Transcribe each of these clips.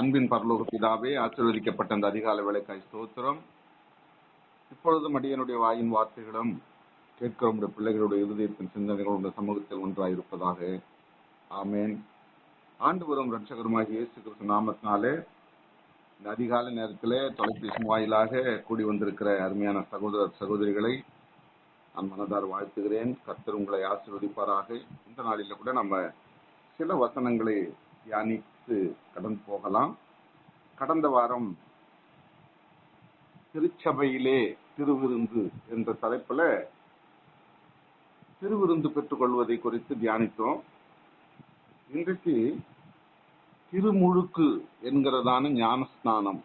அன்பின் பரலோக பிதாவே ஆசீர்வதிக்கப்பட்ட அந்த அதிகால வேலைக்காய் ஸ்தோத்திரம். இப்பொழுதும் அடியனுடைய வாயின் வார்த்தைகளும் கேட்கிற உடைய பிள்ளைகளுடைய இருதயத்தின் சிந்தனைகள் உடைய சமூகத்தில் ஒன்றாயிருப்பதாக. ஆமேன். ஆண்டு வரும் ரட்சகருமாகிய இயேசு கிறிஸ்து நாமத்தினாலே இந்த அதிகால நேரத்திலே தொலைபேசி வாயிலாக கூடி வந்திருக்கிற அருமையான சகோதர சகோதரிகளை நான் மனதார் வாழ்த்துகிறேன். கர்த்தர் உங்களை ஆசீர்வதிப்பாராக. இந்த நாளில கூட நம்ம சில வசனங்களை பார்த்து கடந்து போகலாம். கடந்த வாரம் திருச்சபையிலே திருவிருந்து என்ற தலைப்புல திருவிருந்து பெற்றுக்கொள்வதை குறித்து தியானித்தோம். இன்றைக்கு திருமுழுக்கு என்கிறதான ஞானஸ்நானம்.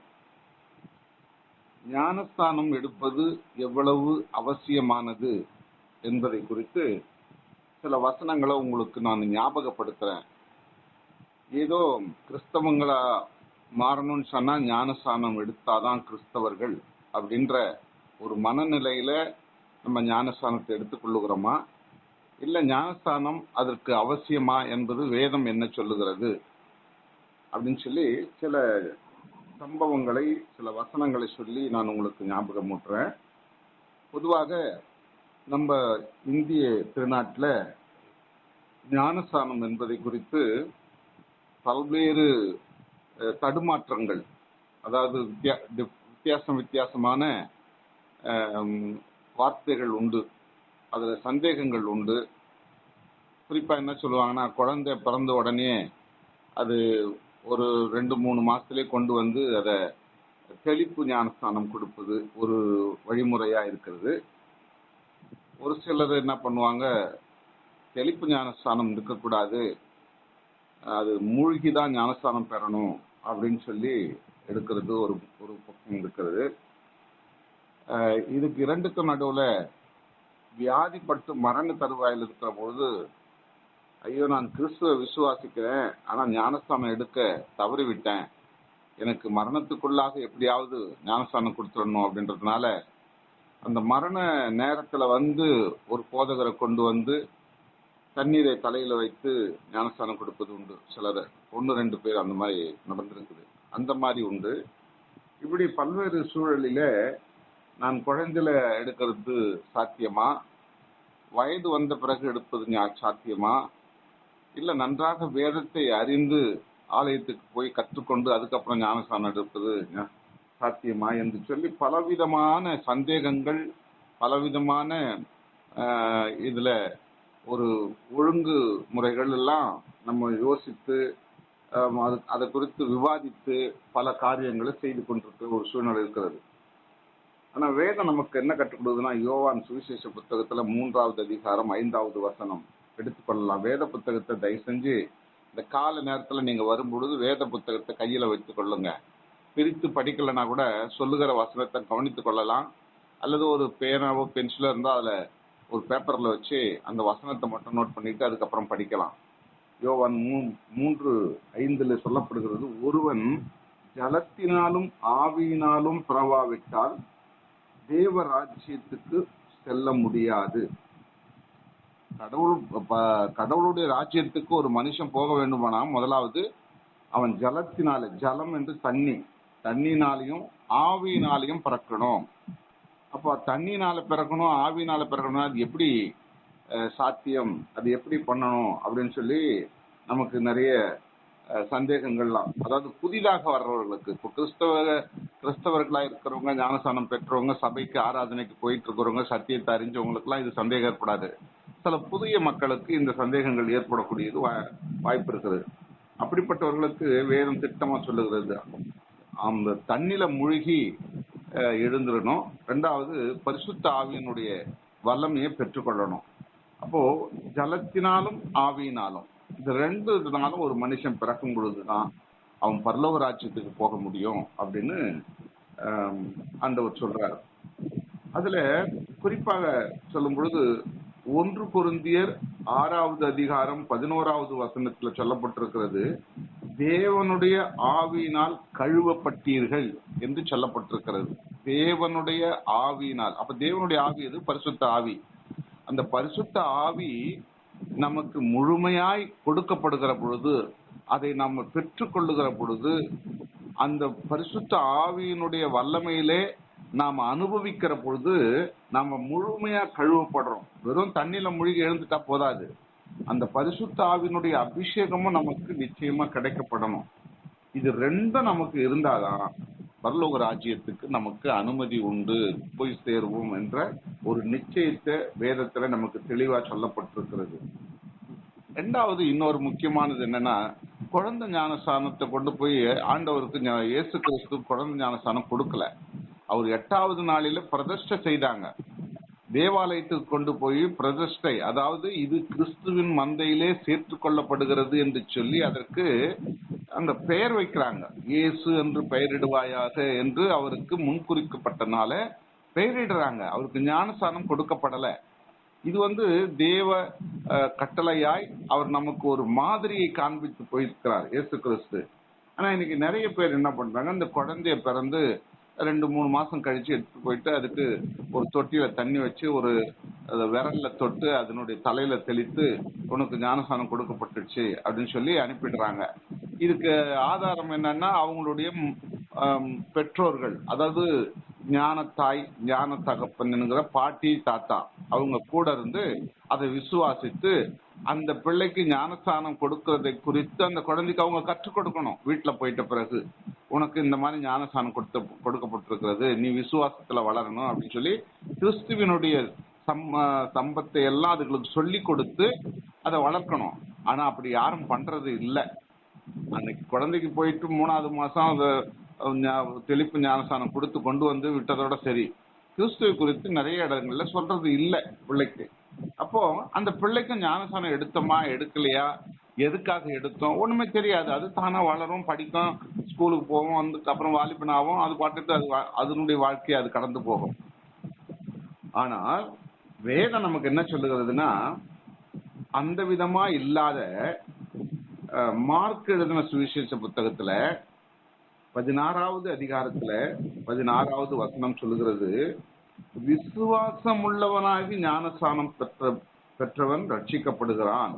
ஞானஸ்தானம் எடுப்பது எவ்வளவு அவசியமானது என்பதை குறித்து சில வசனங்களை உங்களுக்கு நான் ஞாபகப்படுத்துறேன். ஏதோ கிறிஸ்தவங்களா மாறணும்னு சொன்னா ஞானஸ்தானம் எடுத்தாதான் கிறிஸ்தவர்கள் அப்படின்ற ஒரு மனநிலையில நம்ம ஞானஸ்தானத்தை எடுத்துக்கொள்ளுகிறோமா? இல்ல ஞானஸ்தானம் அதற்கு அவசியமா என்பது வேதம் என்ன சொல்லுகிறது? அப்படின்னு சொல்லி சில சம்பவங்களை சில வசனங்களை சொல்லி நான் உங்களுக்கு ஞாபகம் ஊட்டுறேன். பொதுவாக நம்ம இந்திய திருநாட்டில் ஞானஸ்தானம் என்பதை குறித்து பல்வேறு தடுமாற்றங்கள் அதாவது வித்தியா- வித்தியாசம் வித்தியாசமான வார்த்தைகள் உண்டு அதில் சந்தேகங்கள் உண்டு. குறிப்பாக என்ன சொல்லுவாங்கன்னா குழந்தை பிறந்த உடனே அது ஒரு ரெண்டு மூணு மாதத்துலேயே கொண்டு வந்து அதை தெளிப்பு ஞானஸ்தானம் கொடுப்பது ஒரு வழிமுறையாக இருக்கிறது. ஒரு சிலர் என்ன பண்ணுவாங்க தெளிப்பு ஞானஸ்தானம் இருக்கக்கூடாது அது மூழ்கி தான் ஞானஸ்தானம் பெறணும் அப்படின்னு சொல்லி எடுக்கிறது ஒரு ஒரு பக்கம் இருக்கிறது. இதுக்கு இரண்டுக்கும் நடுவில் வியாதிப்பட்டு மரண தருவாயில் இருக்கிற பொழுது ஐயோ நான் கிறிஸ்துவ விசுவாசிக்கிறேன் ஆனால் ஞானஸ்தானம் எடுக்க தவறிவிட்டேன். எனக்கு மரணத்துக்குள்ளாக எப்படியாவது ஞானஸ்தானம் கொடுத்துடணும் அப்படின்றதுனால அந்த மரண நேரத்தில் வந்து ஒரு போதகரை கொண்டு வந்து தண்ணீரை தலையில வைத்து ஞானஸ்தானம் கொடுப்பது உண்டு. சிலர் ஒன்று ரெண்டு பேர் அந்த மாதிரி நடந்திருக்குது. அந்த மாதிரி உண்டு. இப்படி பல்வேறு சூழலில் நான் குழந்தையில எடுக்கிறது சாத்தியமா? வயது வந்த பிறகு எடுப்பது சாத்தியமா? இல்லை நன்றாக வேதத்தை அறிந்து ஆலயத்துக்கு போய் கற்றுக்கொண்டு அதுக்கப்புறம் ஞானஸ்தானம் எடுப்பது சாத்தியமா என்று சொல்லி பலவிதமான சந்தேகங்கள் பலவிதமான இதில் ஒரு ஒழுங்கு முறைகள் எல்லாம் நம்ம யோசித்து அது அதை குறித்து விவாதித்து பல காரியங்களை செய்து கொண்டிருக்கிற ஒரு சூழ்நிலை இருக்கிறது. ஆனா வேதம் நமக்கு என்ன கற்றுக் கொடுக்குதுன்னா யோவான் சுவிசேஷ புத்தகத்துல மூன்றாவது அதிகாரம் ஐந்தாவது வசனம் எடுத்துக்கொள்ளலாம் வேத புத்தகத்தை தயவு செஞ்சு இந்த கால நேரத்துல நீங்க வரும்பொழுது வேத புத்தகத்தை கையில வைத்துக் கொள்ளுங்க. பிரித்து படிக்கலைன்னா கூட சொல்லுகிற வசனத்தை கவனித்துக் கொள்ளலாம். அல்லது ஒரு பேனாவோ பென்சிலோ இருந்தால் அதில் ஒரு பேப்பர்ல வச்சு அந்த வசனத்தை மட்டும் நோட் பண்ணிட்டு அதுக்கப்புறம் படிக்கலாம். யோவான் மூ- மூன்று ஐந்துல சொல்லப்படுகிறது ஒருவன் ஜலத்தினாலும் ஆவியினாலும் பிறவாவிட்டால் தேவ ராஜ்யத்துக்கு செல்ல முடியாது. கடவுள் கடவுளுடைய ராஜ்யத்துக்கு ஒரு மனுஷன் போக வேண்டுமானா முதலாவது அவன் ஜலத்தினால ஜலம் என்று தண்ணி தண்ணினாலையும் ஆவியினாலையும் பிறக்கணும். அப்போ தண்ணினால பிறக்கணும் ஆவினால பிறக்கணும் அது எப்படி சாத்தியம் அது எப்படி பண்ணணும் அப்படின்னு சொல்லி நமக்கு நிறைய சந்தேகங்கள்லாம். அதாவது புதிதாக வர்றவர்களுக்கு இப்போ கிறிஸ்தவ கிறிஸ்தவர்களா இருக்கிறவங்க ஞானஸ்தானம் பெற்றவங்க சபைக்கு ஆராதனைக்கு போயிட்டு இருக்கிறவங்க சத்தியத்தை அறிஞ்சவங்களுக்குலாம் இது சந்தேகம் ஏற்படாது. சில புதிய மக்களுக்கு இந்த சந்தேகங்கள் ஏற்படக்கூடியது வா- வாய்ப்பு இருக்குது. அப்படிப்பட்டவர்களுக்கு வேதம் திட்டமா சொல்லுகிறது. அந்த தண்ணில மூழ்கி எழுந்துடணும் ரெண்டாவது பரிசுத்த ஆவியினுடைய வல்லமையை பெற்றுக்கொள்ளணும். அப்போ ஜலத்தினாலும் ஆவியினாலும் இந்த ரெண்டு இதனாலும் ஒரு மனுஷன் பிறக்கும் பொழுதுதான் அவன் பரலோக ராஜ்யத்துக்கு போக முடியும் அப்படின்னு ஆண்டவர் சொல்றார். அதுல குறிப்பாக சொல்லும் பொழுது ஒன்று பொருந்தியர் ஆறாவது அதிகாரம் பதினோராவது வசனத்துல சொல்லப்பட்டிருக்கிறது தேவனுடைய ஆவியினால் கழுவப்பட்டீர்கள் என்று சொல்லப்பட்டிருக்கிறது. தேவனுடைய ஆவியினால். அப்ப தேவனுடைய ஆவி எது? பரிசுத்த ஆவி. அந்த பரிசுத்த ஆவி நமக்கு முழுமையாய் கொடுக்கப்படுகிற பொழுது அதை நம்ம பெற்றுக்கொள்ளுகிற பொழுது அந்த பரிசுத்த ஆவியினுடைய வல்லமையிலே நாம் அனுபவிக்கிற பொழுது நாம முழுமையா கழுவப்படுறோம். வெறும் தண்ணியில மூழ்கி எழுந்துட்டா போதாது. அந்த பரிசுத்த ஆவினுடைய அபிஷேகமும் நமக்கு நிச்சயமா கிடைக்கப்படணும். இது ரெண்டும் நமக்கு இருந்தாதான் பரலோக ராஜ்யத்துக்கு நமக்கு அனுமதி உண்டு. போய் சேருவோம் என்ற ஒரு நிச்சயத்தை வேதத்துல நமக்கு தெளிவா சொல்லப்பட்டிருக்கிறது. ரெண்டாவது இன்னொரு முக்கியமானது என்னன்னா குழந்தை ஞானஸ்தானத்தை கொண்டு போய் ஆண்டவருக்கு இயேசு கிறிஸ்து குழந்தை ஞானஸ்தானம் கொடுக்கல. அவர் எட்டாவது நாளில பிரதிஷ்ட செய்தாங்க. தேவாலயத்துக்கு கொண்டு போய் பிரதிஷ்டை அதாவது இது கிறிஸ்துவின் மந்தையிலே சேர்த்து கொள்ளப்படுகிறது என்று சொல்லி அதற்கு அந்த பெயர் வைக்கிறாங்க. இயேசு என்று பெயரிடுவாயாக என்று அவருக்கு முன்குறிக்கப்பட்டனால பெயரிடுறாங்க. அவருக்கு ஞானஸ்தானம் கொடுக்கப்படல. இது வந்து தேவ கட்டளையாய் அவர் நமக்கு ஒரு மாதிரியை காண்பித்து போயிருக்கிறார் இயேசு கிறிஸ்து. ஆனா இன்னைக்கு நிறைய பேர் என்ன பண்றாங்க இந்த குழந்தைய பிறந்து ரெண்டு மூணு மாசம் கழிச்சு எடுத்து போயிட்டு அதுக்கு ஒரு தொட்டியில தண்ணி வச்சு ஒரு விரல்ல தொட்டு அதனுடைய தலையில தெளித்து உனக்கு ஞானசானம் கொடுக்கப்பட்டுச்சு அப்படின்னு சொல்லி அனுப்பிடுறாங்க. இதுக்கு ஆதாரம் என்னன்னா அவங்களுடைய பெற்றோர்கள் அதாவது ஞானத்தாய் ஞான தகப்பன்ங்கிற பாட்டி தாத்தா அவங்க கூட இருந்து அதை விசுவாசித்து அந்த பிள்ளைக்கு ஞானஸ்தானம் கொடுக்கறதை குறித்து அந்த குழந்தைக்கு அவங்க கற்றுக் கொடுக்கணும். வீட்டுல போயிட்ட பிறகு. உனக்கு இந்த மாதிரி ஞானசானம் கொடுத்து கொடுக்கப்பட்டிருக்கிறது. நீ விசுவாசத்துல வளரணும் அப்படின்னு சொல்லி கிறிஸ்துவினுடைய சம் சம்பத்தை எல்லாம் அதுகளுக்கு சொல்லி கொடுத்து அதை வளர்க்கணும். ஆனா அப்படி யாரும் பண்றது இல்லை. அன்னைக்கு குழந்தைக்கு போயிட்டு மூணாவது மாசம் அது தெளிப்பு ஞானசானம் கொடுத்து கொண்டு வந்து விட்டதோட சரி. கிறிஸ்துவை குறித்து நிறைய இடங்கள்ல சொல்றது இல்லை பிள்ளைக்கு. அப்போ அந்த பிள்ளைக்கு ஞானசானம் எடுத்தோமா எடுக்கலையா? எதுக்காக எடுத்தோம்? ஒண்ணுமே தெரியாது. அது தானா வளரும் படிக்கும். ஸ்கூலுக்கு போவோம் அதுக்கு அப்புறம் வாலிபன் ஆகும் அது பாட்டுக்கு அது அதனுடைய வாழ்க்கையை அது கடந்து போகும். ஆனால் வேதம் நமக்கு என்ன சொல்லுகிறதுனா அந்த விதமா இல்லாத மார்க் எழுதின சுவிசேஷ புத்தகத்துல பதினாறாவது அதிகாரத்துல பதினாறாவது வசனம் சொல்லுகிறது விசுவாசம் உள்ளவனாகி ஞானஸ்தானம் பெற்ற பெற்றவன் ரட்சிக்கப்படுகிறான்.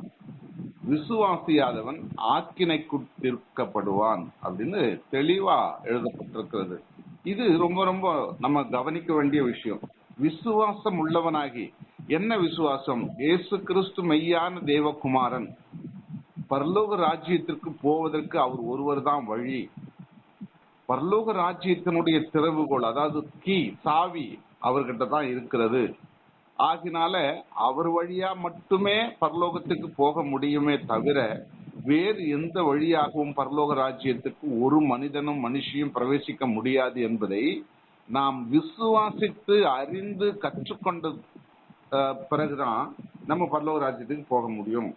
விசுவாசியாதவன் ஆக்கினைக்குட்படுவான் அப்படின்னு தெளிவா எழுதப்பட்டிருக்கிறது. இது ரொம்ப ரொம்ப நம்ம கவனிக்க வேண்டிய விஷயம். விசுவாசம் உள்ளவனாகி என்ன விசுவாசம்? இயேசு கிறிஸ்து மெய்யான தேவகுமாரன். பரலோக ராஜ்யத்திற்கு போவதற்கு அவர் ஒருவர் தான் வழி. பரலோக ராஜ்யத்தினுடைய திறவுகோள் அதாவது கீ சாவி அவர்கிட்ட தான் இருக்கிறது. ஆகினால அவர் வழியா மட்டுமே பரலோகத்துக்கு போக முடியுமே தவிர வேறு எந்த வழியாகவும் பரலோக ராஜ்யத்துக்கு ஒரு மனிதனும் மனுஷியும் பிரவேசிக்க முடியாது என்பதை நாம் விசுவாசித்து அறிந்து கற்றுக்கொண்ட பிறகுதான் நம்ம பரலோக ராஜ்யத்துக்கு போக முடியும்.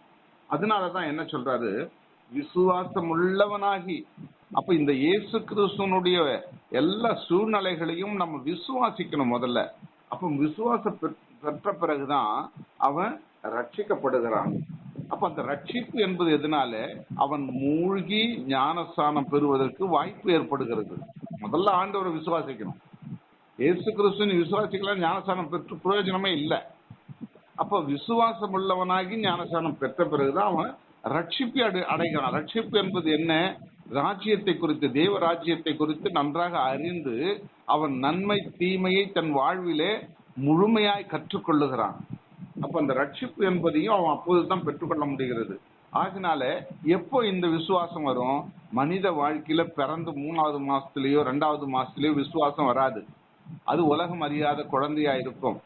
அதனாலதான் என்ன சொல்றாரு? விசுவாசம் உள்ளவனாகி அப்ப இந்த இயேசு கிறிஸ்துவனுடைய எல்லா சூழ்நிலைகளையும் நம்ம விசுவாசிக்கணும் முதல்ல. அப்ப விசுவாச பெற்ற பிறகுதான் அவன் ரட்சிக்கப்படுகிறான். அப்ப அந்த ரட்சிப்பு என்பது எதனால? அவன் மூழ்கி ஞானஸ்தானம் பெறுவதற்கு வாய்ப்பு ஏற்படுகிறது. முதல்ல ஆண்டவரை விசுவாசிக்கணும். ஏசு கிறிஸ்துவின் விசுவாசிக்கலாம் ஞானஸ்தானம் பெற்று பிரயோஜனமே இல்லை. அப்ப விசுவாசம் உள்ளவனாகி ஞானஸ்தானம் பெற்ற பிறகுதான் அவன் ரட்சிப்பு அடை அடைகிறான். ரட்சிப்பு என்பது என்ன? ராஜ்யத்தை குறித்து தேவ ராஜ்யத்தை குறித்து நன்றாக அறிந்து அவன் நன்மை தீமையை தன் வாழ்விலே முழுமையாய் கற்றுக்கொள்ளுகிறான். அப்ப அந்த ரட்சிப்பு என்பதையும் அவன் அப்போதுதான் பெற்றுக்கொள்ள முடிகிறது. ஆகினால எப்போ இந்த விசுவாசம் வரும்? மனித வாழ்க்கையில பிறந்து மூணாவது மாசத்துலயோ ரெண்டாவது மாசத்துலயோ விசுவாசம் வராது. அது உலகம் அறியாத குழந்தையா இருக்கும்.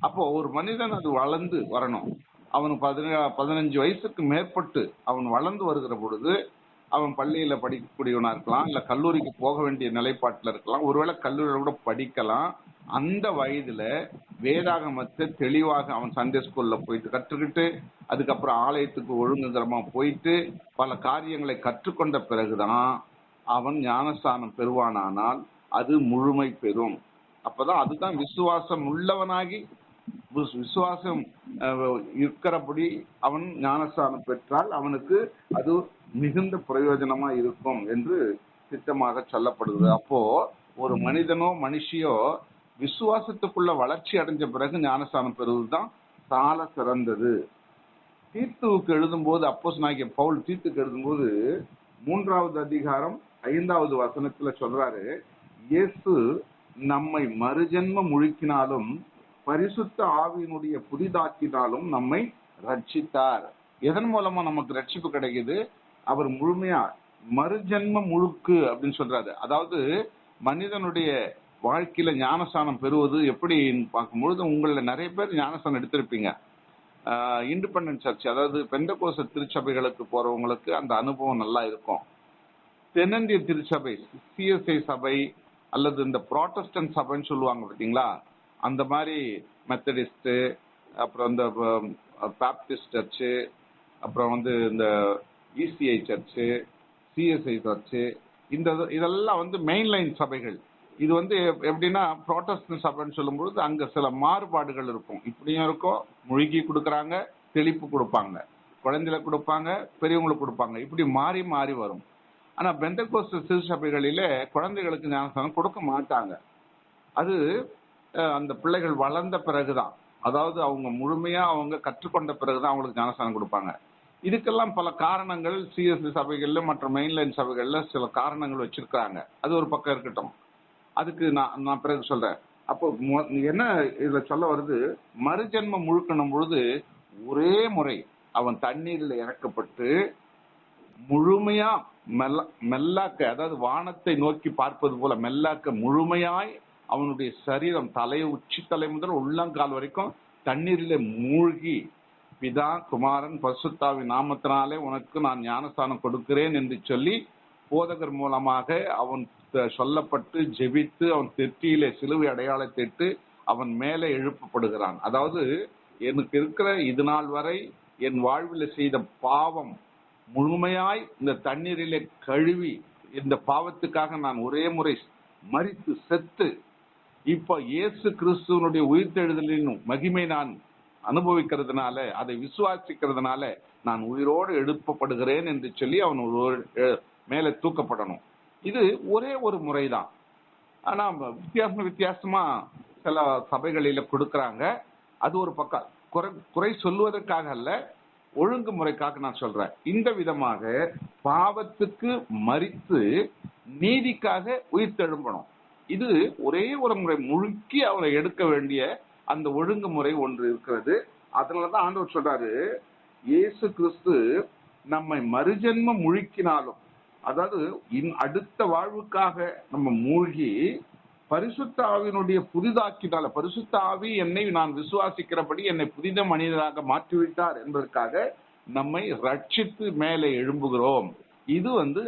அப்போ ஒரு மனிதன் அது வளர்ந்து வரணும். அவனுக்கு பதினேழு பதினஞ்சு வயசுக்கு மேற்பட்டு அவன் வளர்ந்து வருகிற பொழுது அவன் பள்ளியில படிக்கக்கூடியவனா இருக்கலாம் இல்ல கல்லூரிக்கு போக வேண்டிய நிலைப்பாட்டுல இருக்கலாம். ஒருவேளை கல்லூரியில கூட படிக்கலாம். அந்த வயதுல வேதாகமத்தை தெளிவாக அவன் சண்டே ஸ்கூல்ல போயிட்டு கற்றுக்கிட்டு அதுக்கப்புறம் ஆலயத்துக்கு ஒழுங்குகரமா போயிட்டு பல காரியங்களை கற்றுக்கொண்ட பிறகுதான் அவன் ஞானஸ்தானம் பெறுவானானால் அது முழுமை பெறும். அப்பதான் அதுதான் விசுவாசம் உள்ளவனாகி விசுவாசம் அஹ், இருக்கிறபடி அவன் ஞானஸ்தானம் பெற்றால் அவனுக்கு அது மிகுந்த பிரயோஜனமா இருக்கும் என்று திட்டமாக சொல்லப்படுது அப்போ ஒரு மனிதனோ மனுஷியோ விசுவாசத்துக்குள்ள வளர்ச்சி அடைஞ்ச பிறகு ஞானஸ்தானம் பெறுவதுதான் சால சிறந்தது. தீர்த்துவுக்கு எழுதும்போது அப்போஸ் நாகிய பவுல் தீர்த்துக்கு எழுதும்போது மூன்றாவது அதிகாரம் ஐந்தாவது வசனத்துல சொல்றாரு இயேசு நம்மை மறுஜென்ம முழுக்கினாலும் பரிசுத்த ஆவியினுடைய புதிதாக்கினாலும் நம்மை ரட்சித்தார். எதன் மூலமா நமக்கு ரட்சிப்பு கிடைக்குது? அவர் முழுமையா மறுஜென்ம முழுக்கு அப்படின்னு சொல்றாரு. அதாவது மனிதனுடைய வாழ்க்கையில ஞானஸ்தானம் பெறுவது எப்படி பார்க்கும்பொழுது உங்கள நிறைய பேர் ஞானஸ்தானம் எடுத்திருப்பீங்க. இண்டிபெண்டன்ட் சர்ச் அதாவது பெந்தகோச திருச்சபைகளுக்கு போறவங்களுக்கு அந்த அனுபவம் நல்லா இருக்கும். தென்னிந்திய திருச்சபை சிஎஸ்ஐ சபை அல்லது இந்த ப்ராட்டஸ்டன்ட் சபைன்னு சொல்லுவாங்க பார்த்தீங்களா? அந்த மாதிரி மெத்தடிஸ்ட் அப்புறம் இந்த பேப்டிஸ்ட் சர்ச்சு அப்புறம் வந்து இந்த இசிஐ சர்ச்சு சிஎஸ்ஐ சர்ச்சு இந்த இது- இதெல்லாம் வந்து மெயின் லைன் சபைகள். இது வந்து எப்- எப்படின்னா ப்ராட்டஸ்டன்ட் சபைன்னு சொல்லும்பொழுது அங்க சில மாறுபாடுகள் இருக்கும். இப்படியும் இருக்கும். முழுகி கொடுக்குறாங்க தெளிப்பு கொடுப்பாங்க. குழந்தைல கொடுப்பாங்க பெரியவங்களுக்கு கொடுப்பாங்க. இப்படி மாறி மாறி வரும். ஆனா சிறு சபைகளில் குழந்தைகளுக்கு ஞானஸ்தானம் கொடுக்க மாட்டாங்க. அது அந்த பிள்ளைகள் வளர்ந்த பிறகுதான். அதாவது அவங்க முழுமையா அவங்க கற்றுக்கொண்ட பிறகுதான் அவங்களுக்கு ஞானஸ்தானம் கொடுப்பாங்க. இதுக்கெல்லாம் பல காரணங்கள் சிஎஸ்சி சபைகள்ல மற்ற மெயின்லைன் சபைகள்ல சில காரணங்கள் வச்சிருக்காங்க அது ஒரு பக்கம் இருக்கட்டும். அதுக்கு நான் நான் பிறகு சொல்றேன். அப்போ மொ- என்ன இதுல சொல்ல வருது? மறுஜென்மம் முழுக்கணும் பொழுது ஒரே முறை அவன் தண்ணீரில் இறக்கப்பட்டு முழுமையா மெல்ல மெல்லாக்க அதாவது வானத்தை நோக்கி பார்ப்பது போல மெல்லாக்க முழுமையாய் அவனுடைய சரீரம் தலை உச்சி தலை முதல் உள்ளங்கால் வரைக்கும் தண்ணீரில் மூழ்கி பிதா குமாரன் பசுத்தாவின் நாமத்தினாலே உனக்கு நான் ஞானஸ்தானம் கொடுக்கிறேன் என்று சொல்லி போதகர் மூலமாக அவன் த- சொல்லப்பட்டு ஜெபித்து அவன் தெற்றியிலே சிலுவை அடையாளத்திட்டு அவன் மேலே எழுப்பப்படுகிறான். அதாவது எனக்கு இருக்கிற இது நாள் வரை என் வாழ்வில் செய்த பாவம் முழுமையாய் இந்த தண்ணீரிலே கழுவி இந்த பாவத்துக்காக நான் ஒரே முறை மறித்து செத்து இப்ப இயேசு கிறிஸ்துவனுடைய உயிர்த்தெழுதலின் மகிமை நான் அனுபவிக்கிறதுனால அதை விசுவாசிக்கிறதுனால நான் உயிரோடு எழுப்பப்படுகிறேன் என்று சொல்லி அவன் ஒரு மேலே தூக்கப்படணும். இது ஒரே ஒரு முறை தான் ஆனால் வித்தியாசம் வித்தியாசமாக சில சபைகளில் கொடுக்குறாங்க. அது ஒரு பக்கம். குறை குறை சொல்வதற்காக அல்ல ஒழுங்குமுறைக்காக நான் சொல்றேன். இந்த விதமாக பாவத்துக்கு மறித்து நீதிக்காக உயிர் தெழும்பணும். இது ஒரே ஒரு முறை முழுக்கி அவரை எடுக்க வேண்டிய அந்த ஒழுங்குமுறை ஒன்று இருக்கிறது. அதனாலதான் ஆண்டவர் சொல்றாரு இயேசு கிறிஸ்து நம்மை மறுஜென்மம் முழுக்கினாலும் அதாவது இன் அடுத்த வாழ்வுக்காக நம்ம மூழ்கி பரிசுத்த ஆவியினுடைய புதிதாக்கினால பரிசுத்த ஆவி என்னை நான் விசுவாசிக்கிறபடி என்னை புதித மனிதராக மாற்றிவிட்டார் என்பதற்காக நம்மை ரட்சித்து மேலே எழும்புகிறோம். இது வந்து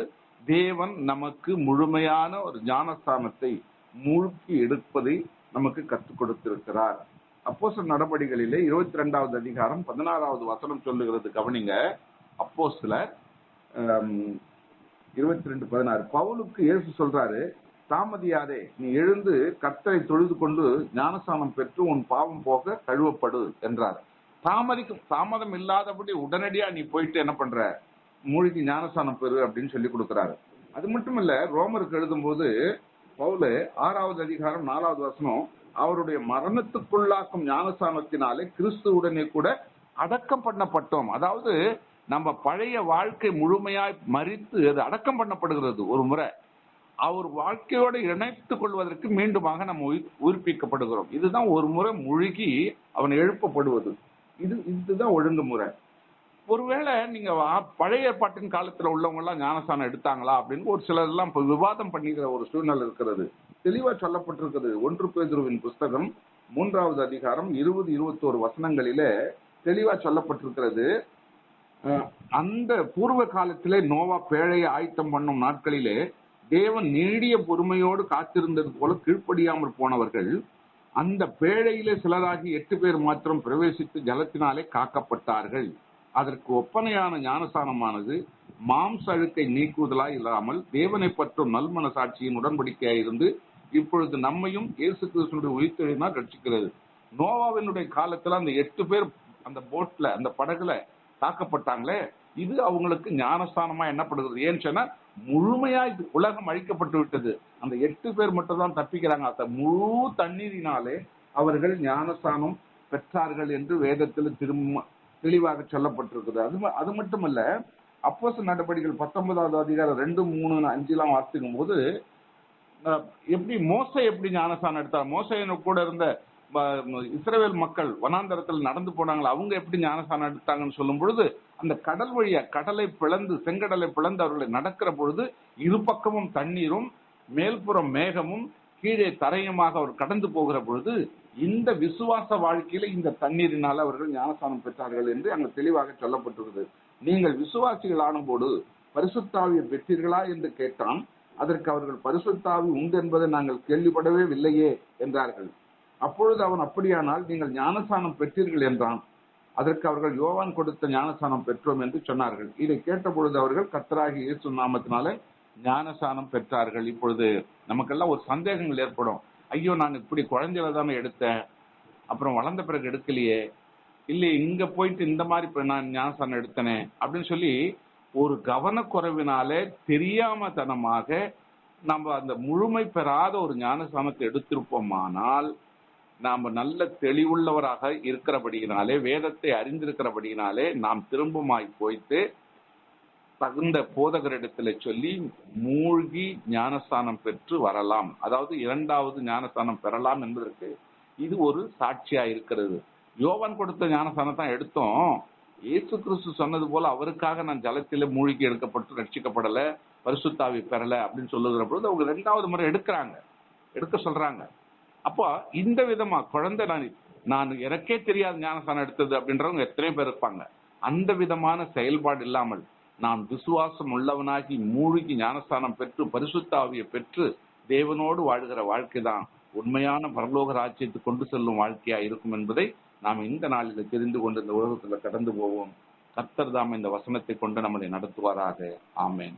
தேவன் நமக்கு முழுமையான ஒரு ஞானஸ்தானத்தை மூழ்கி எடுப்பதை நமக்கு கற்றுக் கொடுத்திருக்கிறார். அப்போ சில நடவடிக்கைகளிலே இருபத்தி ரெண்டாவது அதிகாரம் பதினாறாவது வசனம் சொல்லுகிறது. கவனிங்க. அப்போ சிலர் இருபத்தி ரெண்டு பதினாறு. பவுலுக்கு இயேசு சொல்றாரு தாமதியாதே நீ எழுந்து கர்த்தரை தொழுது கொண்டு ஞானஸ்தானம் பெற்று உன் பாவம் போக கழுவப்படு என்றார். தாமதிக்கும் தாமதம் இல்லாதபடி உடனடியா நீ போயிட்டு என்ன பண்ற? மூழ்கி ஞானஸ்தானம் பெறு அப்படின்னு சொல்லி கொடுக்கிறாரு. அது மட்டும் இல்ல ரோமருக்கு எழுதும்போது பவுலு ஆறாவது அதிகாரம் நாலாவது வசனம் அவருடைய மரணத்துக்குள்ளாக்கும் ஞானஸ்தானத்தினாலே கிறிஸ்துவுடனே கூட அடக்கம் பண்ணப்பட்டோம். அதாவது நம்ம பழைய வாழ்க்கை முழுமையாய் மறித்து அது அடக்கம் பண்ணப்படுகிறது ஒரு முறை. அவர் வாழ்க்கையோடு இணைத்துக் கொள்வதற்கு மீண்டுமாக நம்ம உயிர்- உயிர்ப்பிக்கப்படுகிறோம். இதுதான் ஒரு முறை முழுகி அவன் எழுப்பப்படுவது. இது இதுதான் ஒழுங்குமுறை ஒருவேளை நீங்க வா- பழைய ஏற்பாட்டின் காலத்துல உள்ளவங்க எல்லாம் ஞானஸ்தானம் எடுத்தாங்களா அப்படின்னு ஒரு சிலர் எல்லாம் விவாதம் பண்ணிக்கிற ஒரு சூழ்நிலை இருக்கிறது. தெளிவா சொல்லப்பட்டிருக்கிறது. ஒன்று பேதுருவின் புஸ்தகம் மூன்றாவது அதிகாரம் இருபது இருபத்தோரு வசனங்களிலே தெளிவா சொல்லப்பட்டிருக்கிறது. அந்த பூர்வ காலத்திலே நோவா பேழையை ஆயத்தம் பண்ணும் நாட்களிலே தேவன் நீடிய பொறுமையோடு காத்திருந்தது போல கீழ்ப்படியாமல் போனவர்கள் அந்த பேழையிலே சிலராகி எட்டு பேர் மாத்திரம் பிரவேசித்து ஜலத்தினாலே காக்கப்பட்டார்கள். அதற்கு ஒப்பனையான ஞானசானமானது மாம்ச அழுக்கை நீக்குவதலாய் இல்லாமல் தேவனை பற்றும் நல்மன சாட்சியின் இருந்து இப்பொழுது நம்மையும் இயேசு கிறிஸ்துடைய உயிர்த்தெழுதினால் ரட்சிக்கிறது. நோவாவினுடைய காலத்துல அந்த எட்டு பேர் அந்த போட்ல அந்த படகுல தாக்கப்பட்டாங்களே இது அவங்களுக்கு ஞானஸ்தானமா என்னப்படுகிறது ஏன்னு சொன்னா முழுமையா இது உலகம் அழிக்கப்பட்டு விட்டது. அந்த எட்டு பேர் மட்டும் தான் தப்பிக்கிறாங்க. அந்த முழு தண்ணீரினாலே அவர்கள் ஞானஸ்தானம் பெற்றார்கள் என்று வேதத்தில் திரும்ப தெளிவாக சொல்லப்பட்டிருக்குது. அது அது மட்டுமல்ல அப்போச நடவடிக்கைகள் பத்தொன்பதாவது அதிகாரம் ரெண்டு மூணு அஞ்சுலாம் வாசிக்கும் போது எப்படி மோசை எப்படி ஞானஸ்தானம் எடுத்தார்? மோசையனு கூட இருந்த இஸ்ரேல் மக்கள் வனாந்தரத்தில் நடந்து போனாங்களா? அவங்க எப்படி ஞானசானம் எடுத்தாங்கன்னு சொல்லும் பொழுது அந்த கடல் வழியா கடலை பிளந்து செங்கடலை பிளந்து அவர்களை நடக்கிற பொழுது இரு பக்கமும் தண்ணீரும் மேல்புறம் மேகமும் கீழே தரையுமாக அவர் கடந்து போகிற பொழுது இந்த விசுவாச வாழ்க்கையில இந்த தண்ணீரினால் அவர்கள் ஞானசானம் பெற்றார்கள் என்று அங்கு தெளிவாக சொல்லப்பட்டுள்ளது நீங்கள் விசுவாசிகள் ஆனபோது பரிசுத்தாவியை பெற்றீர்களா என்று கேட்டான். அதற்கு அவர்கள் பரிசுத்தாவி உண்டு என்பதை நாங்கள் கேள்விப்படவே இல்லையே என்றார்கள். அப்பொழுது அவன் அப்படியானால் நீங்கள் ஞானசானம் பெற்றீர்கள் என்றான். அதற்கு அவர்கள் யோவான் கொடுத்த ஞானசானம் பெற்றோம் என்று சொன்னார்கள். இதை கேட்ட பொழுது அவர்கள் கத்தராகி இயேசு நாமத்தினால ஞானசானம் பெற்றார்கள். இப்பொழுது நமக்கெல்லாம் ஒரு சந்தேகங்கள் ஏற்படும். ஐயோ நான் இப்படி குழந்தையில தானே எடுத்தேன். அப்புறம் வளர்ந்த பிறகு எடுக்கலையே. இல்லை இங்க போயிட்டு இந்த மாதிரி இப்போ நான் ஞானசானம் எடுத்தனே. அப்படின்னு சொல்லி ஒரு கவனக்குறைவினாலே தெரியாம தனமாக நம்ம அந்த முழுமை பெறாத ஒரு ஞானசானத்தை எடுத்திருப்போமானால் நாம நல்ல தெளிவுள்ளவராக இருக்கிறபடியினாலே வேதத்தை அறிந்திருக்கிறபடியினாலே நாம் திரும்பமாய் போய்த்து தகுந்த போதகரிடத்துல சொல்லி மூழ்கி ஞானஸ்தானம் பெற்று வரலாம். அதாவது இரண்டாவது ஞானஸ்தானம் பெறலாம் என்பதற்கு இது ஒரு சாட்சியா இருக்கிறது. யோவான் கொடுத்த ஞானஸ்தானம் தான் எடுத்தோம். இயேசு கிறிஸ்து சொன்னது போல அவருக்காக நான் ஜலத்தில் மூழ்கி எடுக்கப்பட்டு ரட்சிக்கப்படலை பரிசுத்தாவி பெறலை அப்படின்னு சொல்லுகிற பொழுது அவங்க ரெண்டாவது முறை எடுக்கிறாங்க. எடுக்க சொல்றாங்க. அப்போ இந்த விதமா குழந்தை நான் நான் எனக்கே தெரியாத ஞானஸ்தானம் எடுத்தது அப்படின்றவங்க எத்தனை பேர் இருப்பாங்க. அந்த விதமான செயல்பாடு இல்லாமல் நான் விசுவாசம் உள்ளவனாகி மூழ்கி ஞானஸ்தானம் பெற்று பரிசுத்தாவியை பெற்று தேவனோடு வாழ்கிற வாழ்க்கை தான் உண்மையான பரலோக ராஜ்யத்தை கொண்டு செல்லும் வாழ்க்கையா இருக்கும் என்பதை நாம் இந்த நாளில் தெரிந்து கொண்டு இந்த உலகத்துல கடந்து போவோம். கர்த்தர் தாம் இந்த வசனத்தை கொண்டு நம்மளை நடத்துவாராக. ஆமேன்.